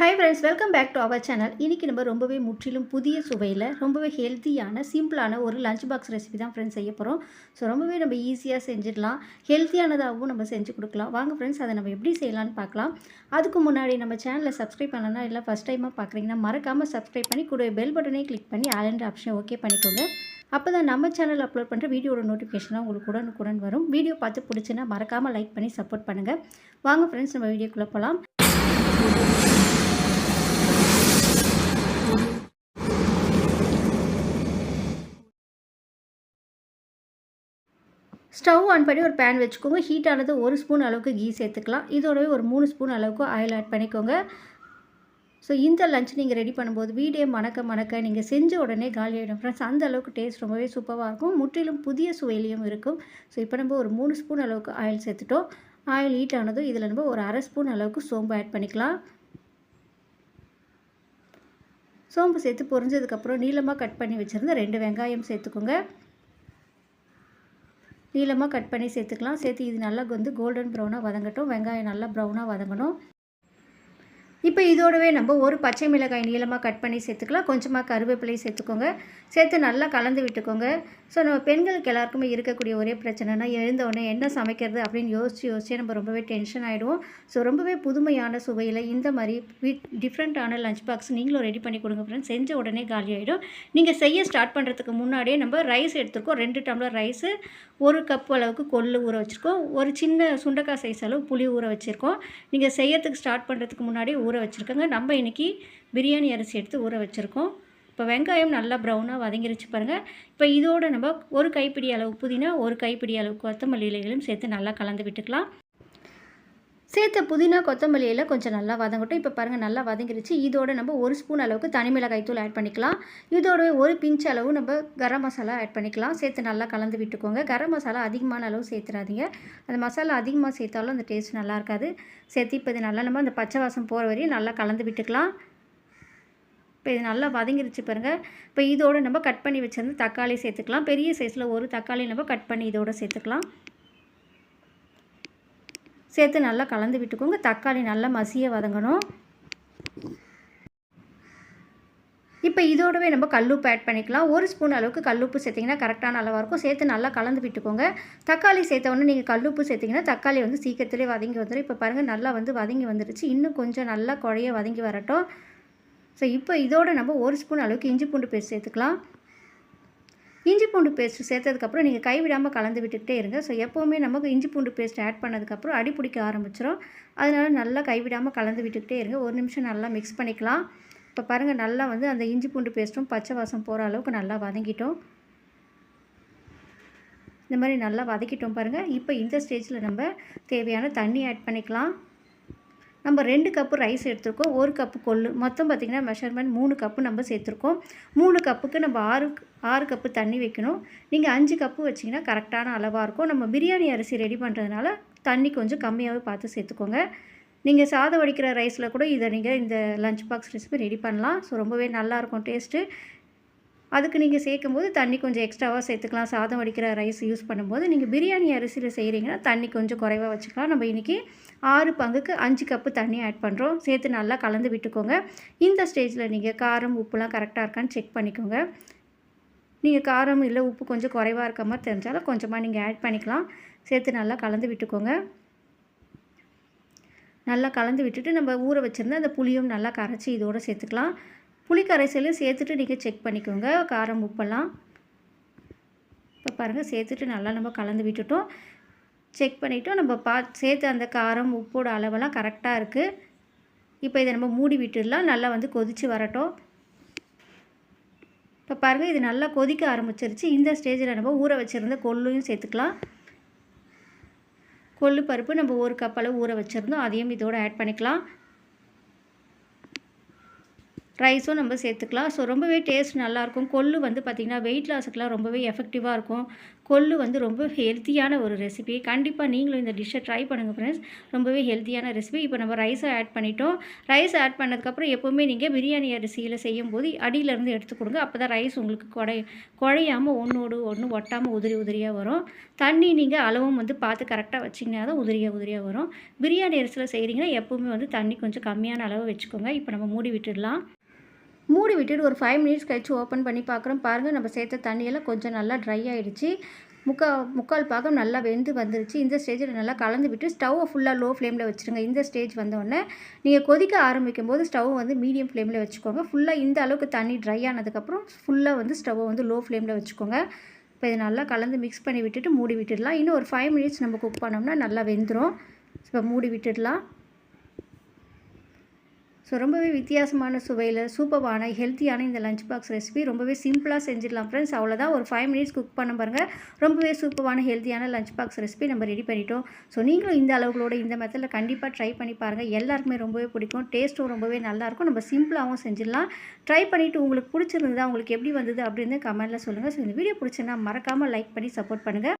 Hi friends welcome back to our channel இன்றைக்கி நம்ம ரொம்பவே முற்றிலும் புதிய சுவையில் ரொம்பவே ஹெல்த்தியான சிம்பிளான ஒரு லஞ்ச் பாக்ஸ் ரெசிபி தான் ஃப்ரெண்ட்ஸ் செய்ய போகிறோம் ஸோ ரொம்பவே நம்ம ஈஸியாக செஞ்சிடலாம். ஹெல்த்தியானதாகவும் நம்ம செஞ்சு கொடுக்கலாம். வாங்க ஃப்ரெண்ட்ஸ் அதை நம்ம எப்படி செய்யலாம்னு பார்க்கலாம். அதுக்கு முன்னாடி நம்ம சேனலை சப்ஸ்கிரைப் பண்ணலன்னா இல்லை ஃபஸ்ட் டைமாக பார்க்குறீங்கன்னா மறக்காமல் சப்ஸ்கிரைப் பண்ணி கூட பெல் பட்டனே கிளிக் பண்ணி ஆலண்ட் ஆப்ஷன் ஓகே பண்ணிக்கோங்க. அப்போ தான் நம்ம சேனல் அப்லோட் பண்ணுற வீடியோட நோட்டிஃபிகேஷனாக உங்களுக்கு உடனுக்குடன் வரும். வீடியோ பார்த்து பிடிச்சின்னா மறக்காமல் லைக் பண்ணி சப்போர்ட் பண்ணுங்கள் வாங்க ஃப்ரெண்ட்ஸ் நம்ம வீடியோக்குள்ளே போகலாம் ஸ்டவ் ஆன் பண்ணி ஒரு பேன் வச்சுக்கோங்க. ஹீட் ஆனது ஒரு ஸ்பூன் அளவுக்கு கீ சேர்த்துக்கலாம். இதோடவே ஒரு மூணு ஸ்பூன் அளவுக்கு ஆயில் ஆட் பண்ணிக்கோங்க. ஸோ இந்த லஞ்ச் நீங்கள் ரெடி பண்ணும்போது வீடே மணக்க மணக்க நீங்கள் செஞ்ச உடனே காலி ஆகிடும் ஃப்ரெண்ட்ஸ் அந்த அளவுக்கு டேஸ்ட் ரொம்பவே சூப்பராக இருக்கும். முற்றிலும் புதிய சுவையிலையும் இருக்கும். ஸோ இப்போ நம்ம ஒரு மூணு ஸ்பூன் அளவுக்கு ஆயில் சேர்த்துட்டோம். ஆயில் ஹீட் ஆனதும் இதில் நம்ம ஒரு அரை ஸ்பூன் அளவுக்கு சோம்பு ஆட் பண்ணிக்கலாம். சோம்பு சேர்த்து பொரிஞ்சதுக்கப்புறம் நீளமாக கட் பண்ணி வச்சுருந்த ரெண்டு வெங்காயம் சேர்த்துக்கோங்க. நீளமாக கட் பண்ணி சேர்த்துக்கலாம். சேர்த்து இது நல்லா வந்து கோல்டன் ப்ரௌனாக வதங்கட்டும். வெங்காயம் நல்லா ப்ரௌனாக வதங்கணும். இப்போ இதோடவே நம்ம ஒரு பச்சை மிளகாய் நீளமாக கட் பண்ணி சேர்த்துக்கலாம். கொஞ்சமாக கருவேப்பிலை சேர்த்துக்கோங்க. சேர்த்து நல்லா கலந்து விட்டுக்கோங்க. ஸோ நம்ம பெண்களுக்கு எல்லாருக்குமே இருக்கக்கூடிய ஒரே பிரச்சனைனா எழுந்த உடனே என்ன சமைக்கிறது அப்படின்னு யோசிச்சு யோசிச்சு நம்ம ரொம்பவே டென்ஷன் ஆகிடுவோம் ஸோ ரொம்பவே புதுமையான சுவையில் இந்த மாதிரி வீட் டிஃப்ரெண்ட்டான லஞ்ச் பாக்ஸ் நீங்களும் ரெடி பண்ணி கொடுங்க ஃப்ரெண்ட்ஸ் செஞ்ச உடனே காலி ஆகிடும் நீங்கள் செய்ய ஸ்டார்ட் பண்ணுறதுக்கு முன்னாடியே நம்ம ரைஸ் எடுத்துருக்கோம். ரெண்டு டம்ளர் ரைஸு ஒரு கப் அளவுக்கு கொள்ளு ஊற வச்சுருக்கோம். ஒரு சின்ன சுண்டக்காய் சைஸ் அளவு புளி ஊற வச்சுருக்கோம். நீங்கள் செய்யறதுக்கு ஸ்டார்ட் பண்ணுறதுக்கு முன்னாடியே ஊற வச்சுருக்கோங்க. நம்ம இன்றைக்கி பிரியாணி அரிசி எடுத்து ஊற வச்சுருக்கோம். இப்போ வெங்காயம் நல்லா ப்ரௌனாக வதங்கிருச்சு பாருங்கள் இப்போ இதோடு நம்ம ஒரு கைப்பிடி அளவு புதினா ஒரு கைப்பிடி அளவு கொத்தமல்லி இலைகளும் சேர்த்து நல்லா கலந்து விட்டுக்கலாம். சேர்த்த புதினா கொத்தமல்லியில் கொஞ்சம் நல்லா வதங்கட்டும். இப்போ பாருங்கள் நல்லா வதங்கிருச்சு. இதோட நம்ம ஒரு ஸ்பூன் அளவுக்கு தனி மிளகாய் தூள் ஆட் பண்ணிக்கலாம். இதோட ஒரு பிஞ்ச் அளவு நம்ம கரம் மசாலா ஆட் பண்ணிக்கலாம். சேர்த்து நல்லா கலந்து விட்டுக்கோங்க. கரம் மசாலா அதிகமான அளவு சேர்த்துறாதீங்க. அந்த மசாலா அதிகமாக சேர்த்தாலும் அந்த டேஸ்ட் நல்லா இருக்காது. சேர்த்து இப்போ இது நல்லா நம்ம அந்த பச்சை வாசம் போகிற வரையும் நல்லா கலந்து விட்டுக்கலாம். இப்போ இது நல்லா வதங்கிருச்சு பாருங்கள் இப்போ இதோடு நம்ம கட் பண்ணி வச்சுருந்து தக்காளி சேர்த்துக்கலாம். பெரிய சைஸில் ஒரு தக்காளி நம்ம கட் பண்ணி இதோடு சேர்த்துக்கலாம். சேர்த்து நல்லா கலந்து விட்டுக்கோங்க. தக்காளி நல்லா மசிய வதங்கணும். இப்போ இதோடவே நம்ம கல்லுப்பு ஆட் பண்ணிக்கலாம். ஒரு ஸ்பூன் அளவுக்கு கல்லுப்பு சேர்த்திங்கன்னா கரெக்டான அளவாக இருக்கும். சேர்த்து நல்லா கலந்து விட்டுக்கோங்க. தக்காளி சேர்த்த உடனே நீங்கள் கல்லுப்பு சேர்த்திங்கன்னா தக்காளி வந்து சீக்கிரத்திலே வதங்கி வந்துடும் இப்போ பாருங்கள் நல்லா வந்து வதங்கி வந்துடுச்சு இன்னும் கொஞ்சம் நல்லா குழைய வதங்கி வரட்டும். ஸோ இப்போ இதோட நம்ம ஒரு ஸ்பூன் அளவுக்கு இஞ்சி பூண்டு பேஸ்ட் சேர்த்துக்கலாம். இஞ்சி பூண்டு பேஸ்ட் சேர்த்ததுக்கப்புறம் நீங்கள் கைவிடாமல் கலந்து விட்டுக்கிட்டே இருங்க. ஸோ எப்போவுமே நமக்கு இஞ்சி பூண்டு பேஸ்ட் ஆட் பண்ணதுக்கப்புறம் அடி பிடிக்க ஆரம்பிச்சிடும் அதனால் நல்லா கைவிடாமல் கலந்து விட்டுக்கிட்டே இருங்க. ஒரு நிமிஷம் நல்லா மிக்ஸ் பண்ணிக்கலாம். இப்போ பாருங்கள் நல்லா வந்து அந்த இஞ்சி பூண்டு பேஸ்ட்டும் பச்சை வாசம் போகிற அளவுக்கு நல்லா வதங்கிட்டோம். இந்த மாதிரி நல்லா வதக்கிட்டோம் பாருங்கள் இப்போ இந்த ஸ்டேஜில் நம்ம தேவையான தண்ணி ஆட் பண்ணிக்கலாம். நம்ம ரெண்டு கப்பு ரைஸ் எடுத்திருக்கோம் ஒரு கப்பு கொள்ளு. மொத்தம் பார்த்திங்கன்னா மெஷர்மெண்ட் மூணு கப்பு நம்ம சேர்த்துருக்கோம். மூணு கப்புக்கு நம்ம ஆறு ஆறு கப்பு தண்ணி வைக்கணும். நீங்கள் அஞ்சு கப்பு வச்சிங்கன்னா கரெக்டான அளவாக இருக்கும். நம்ம பிரியாணி அரிசி ரெடி பண்ணுறதுனால தண்ணி கொஞ்சம் கம்மியாகவே பார்த்து சேர்த்துக்கோங்க. நீங்கள் சாதம் வடிக்கிற ரைஸில் கூட இதை நீங்கள் இந்த லஞ்ச் பாக்ஸ் ரெசிபி ரெடி பண்ணலாம். ஸோ ரொம்பவே நல்லாயிருக்கும் டேஸ்ட்டு அதுக்கு நீங்கள் சேர்க்கும்போது தண்ணி கொஞ்சம் எக்ஸ்ட்ராவாக சேர்த்துக்கலாம். சாதம் வடிக்கிற ரைஸ் யூஸ் பண்ணும்போது நீங்கள் பிரியாணி அரிசியில் செய்கிறீங்கன்னா தண்ணி கொஞ்சம் குறைவாக வச்சுக்கலாம். நம்ம இன்றைக்கி ஆறு பங்குக்கு அஞ்சு கப்பு தண்ணி ஆட் பண்ணுறோம் சேர்த்து நல்லா கலந்து விட்டுக்கோங்க. இந்த ஸ்டேஜில் நீங்கள் காரம் உப்புலாம் கரெக்டாக இருக்கான்னு செக் பண்ணிக்கோங்க. நீங்கள் காரம் இல்லை உப்பு கொஞ்சம் குறைவாக இருக்க மாதிரி தெரிஞ்சாலும் கொஞ்சமாக நீங்கள் ஆட் பண்ணிக்கலாம். சேர்த்து நல்லா கலந்து விட்டுக்கோங்க. நல்லா கலந்து விட்டுட்டு நம்ம ஊற வச்சுருந்தா அந்த புளியும் நல்லா கரைச்சி இதோடு சேர்த்துக்கலாம். புளி கரைசலும் சேர்த்துட்டு நீங்கள் செக் பண்ணிக்கோங்க. காரம் உப்பெல்லாம் இப்போ பாருங்கள் சேர்த்துட்டு நல்லா நம்ம கலந்து விட்டுட்டோம். செக் பண்ணிவிட்டோம் நம்ம பா சேர்த்து அந்த காரம் உப்போட அளவெல்லாம் கரெக்டாக இருக்குது இப்போ இதை நம்ம மூடி விட்டுடலாம். நல்லா வந்து கொதித்து வரட்டும். இப்போ பாருங்கள் இது நல்லா கொதிக்க ஆரம்பிச்சிருச்சு. இந்த ஸ்டேஜில் நம்ம ஊற வச்சுருந்த கொள்ளையும் சேர்த்துக்கலாம். கொள்ளு பருப்பு நம்ம ஒரு கப் அளவு ஊற வச்சுருந்தோம். அதையும் இதோடு ஆட் பண்ணிக்கலாம். ரைஸும் நம்ம சேர்த்துக்கலாம். ஸோ ரொம்பவே டேஸ்ட் நல்லாயிருக்கும். கொள்ளு வந்து பார்த்திங்கன்னா வெயிட் லாஸுக்கெலாம் ரொம்பவே எஃபெக்டிவாக இருக்கும். கொள்ளு வந்து ரொம்ப ஹெல்த்தியான ஒரு ரெசிபி கண்டிப்பாக நீங்களும் இந்த டிஷ்ஷை ட்ரை பண்ணுங்கள் ஃப்ரெண்ட்ஸ் ரொம்பவே ஹெல்த்தியான ரெசிபி இப்போ நம்ம ரைஸை ஆட் பண்ணிட்டோம். ரைஸ் ஆட் பண்ணதுக்கப்புறம் எப்போவுமே நீங்கள் பிரியாணி அரிசியில் செய்யும்போது அடியிலேருந்து எடுத்து கொடுங்க. அப்போ தான் ரைஸ் உங்களுக்கு குறை குழையாமல் ஒன்றோடு ஒன்று ஒட்டாமல் உதிரி உதிரியாக வரும். தண்ணி நீங்கள் அளவும் வந்து பார்த்து கரெக்டாக வச்சிங்கன்னா தான் உதிரியாக உதிரியாக வரும். பிரியாணி அரிசியில் செய்கிறீங்கன்னா எப்போவுமே வந்து தண்ணி கொஞ்சம் கம்மியான அளவு வச்சுக்கோங்க. இப்போ நம்ம மூடி விட்டுடலாம். மூடி விட்டுட்டு ஒரு ஃபைவ் மினிட்ஸ் கழிச்சு ஓப்பன் பண்ணி பார்க்குறோம் பாருங்கள் நம்ம சேர்த்த தண்ணியெல்லாம் கொஞ்சம் நல்லா ட்ரை ஆகிடுச்சு முக்கால் முக்கால் பாகம் நல்லா வெந்து வந்துருச்சு. இந்த ஸ்டேஜில் நல்லா கலந்து விட்டு ஸ்டவ்வை ஃபுல்லாக லோ ஃப்ளேமில் வச்சுருங்க. இந்த ஸ்டேஜ் வந்தோடனே நீங்கள் கொதிக்க ஆரம்பிக்கும் போது ஸ்டவ் வந்து மீடியம் ஃப்ளேமில் வச்சுக்கோங்க. ஃபுல்லாக இந்த அளவுக்கு தண்ணி ட்ரை ஆனதுக்கப்புறம் ஃபுல்லாக வந்து ஸ்டவ்வை வந்து லோ ஃப்ளேமில் வச்சுக்கோங்க. இப்போ இது நல்லா கலந்து மிக்ஸ் பண்ணி விட்டுட்டு மூடி விட்டுடலாம். இன்னும் ஒரு ஃபைவ் மினிட்ஸ் நம்ம குக் பண்ணோம்னா நல்லா வெந்துடும் இப்போ மூடி விட்டுடலாம். ஸோ ரொம்பவே வித்தியாசமான சுவையில் சூப்பரான ஹெல்த்தியான இந்த லஞ்ச் பாக்ஸ் ரெசிபி ரொம்பவே சிம்பிளாக செஞ்சிடலாம் ஃப்ரெண்ட்ஸ் அவ்வளோதான் ஒரு ஃபைவ் மினிட்ஸ் குக் பண்ண பாருங்கள் ரொம்பவே சூப்பரான ஹெல்த்தியான லஞ்ச் பாக்ஸ் ரெசிபி நம்ம ரெடி பண்ணிட்டோம். ஸோ நீங்களும் இந்த அளவுகளோட இந்த மெத்தடில் கண்டிப்பாக ட்ரை பண்ணி பாருங்கள் எல்லாருக்குமே ரொம்பவே பிடிக்கும். டேஸ்ட்டும் ரொம்பவே நல்லாயிருக்கும். நம்ம சிம்பிளாகவும் செஞ்சிடலாம். ட்ரை பண்ணிவிட்டு உங்களுக்கு பிடிச்சிருந்ததா உங்களுக்கு எப்படி வந்தது அப்படின்னு கமெண்ட்டில் சொல்லுங்கள் ஸோ இந்த வீடியோ பிடிச்சிருந்தா மறக்காமல் லைக் பண்ணி சப்போர்ட் பண்ணுங்கள்